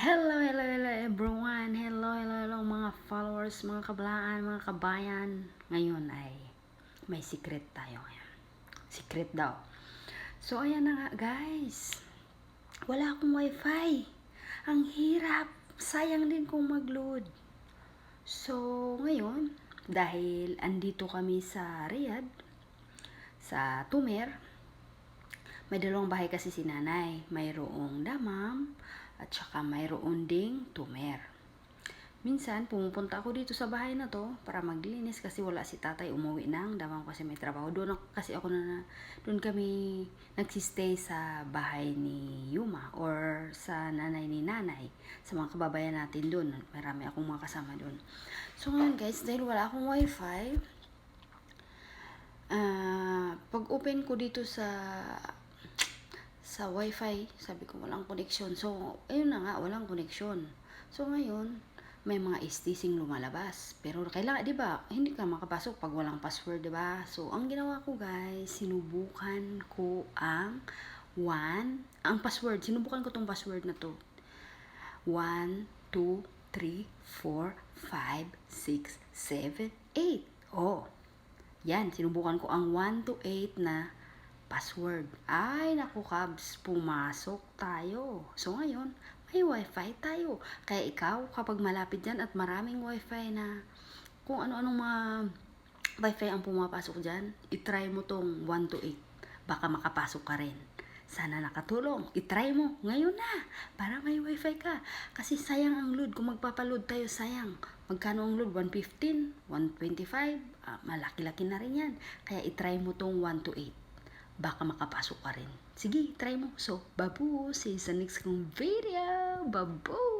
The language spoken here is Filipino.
Hello, hello, hello everyone. Hello, hello, hello mga followers, mga kablaan, mga kabayan. Ngayon ay may secret tayo ngayon. Secret daw. So, ayan na nga guys. Wala akong wifi. Ang hirap. Sayang din kung mag-load. So, ngayon, dahil andito kami sa Riyadh, sa Tumer, may dalawang bahay kasi si nanay. Mayroong damam at saka mayroon ding tumer. Minsan, pumupunta ako dito sa bahay na to para maglinis kasi wala si tatay umuwi ng damam kasi may trabaho. Doon ako, kasi ako na, doon kami nagsistay sa bahay ni Yuma or sa nanay ni nanay. Sa mga kababayan natin doon. Marami akong mga kasama doon. So ngayon guys, dahil wala akong wifi, ah pag open ko dito sa sa wifi, sabi ko walang connection. So, ayun na nga, walang connection. So, ngayon, may mga istising lumalabas. Pero kailangan, di ba, hindi ka makapasok pag walang password, di ba? So, ang ginawa ko guys, sinubukan ko ang one, ang password, sinubukan ko tong password na to. 1, 2, 3, 4, 5, 6, 7, 8. Oh, yan, sinubukan ko ang 1 to 8 na password. Ay, naku kabs, pumasok tayo. So ngayon, may wifi tayo. Kaya ikaw, kapag malapit dyan at maraming wifi na kung ano-anong mga wifi ang pumapasok dyan, itry mo tong 1 to 8. Baka makapasok ka rin. Sana nakatulong. Itry mo ngayon na para may wifi ka. Kasi sayang ang load. Kung magpapaload tayo, sayang. Magkano ang load? 115? 125? Ah, malaki-laki na rin yan. Kaya itry mo tong 1 to 8 baka makapasok ka rin. Sige, try mo. So, babu, see you sa next kong video. Babu!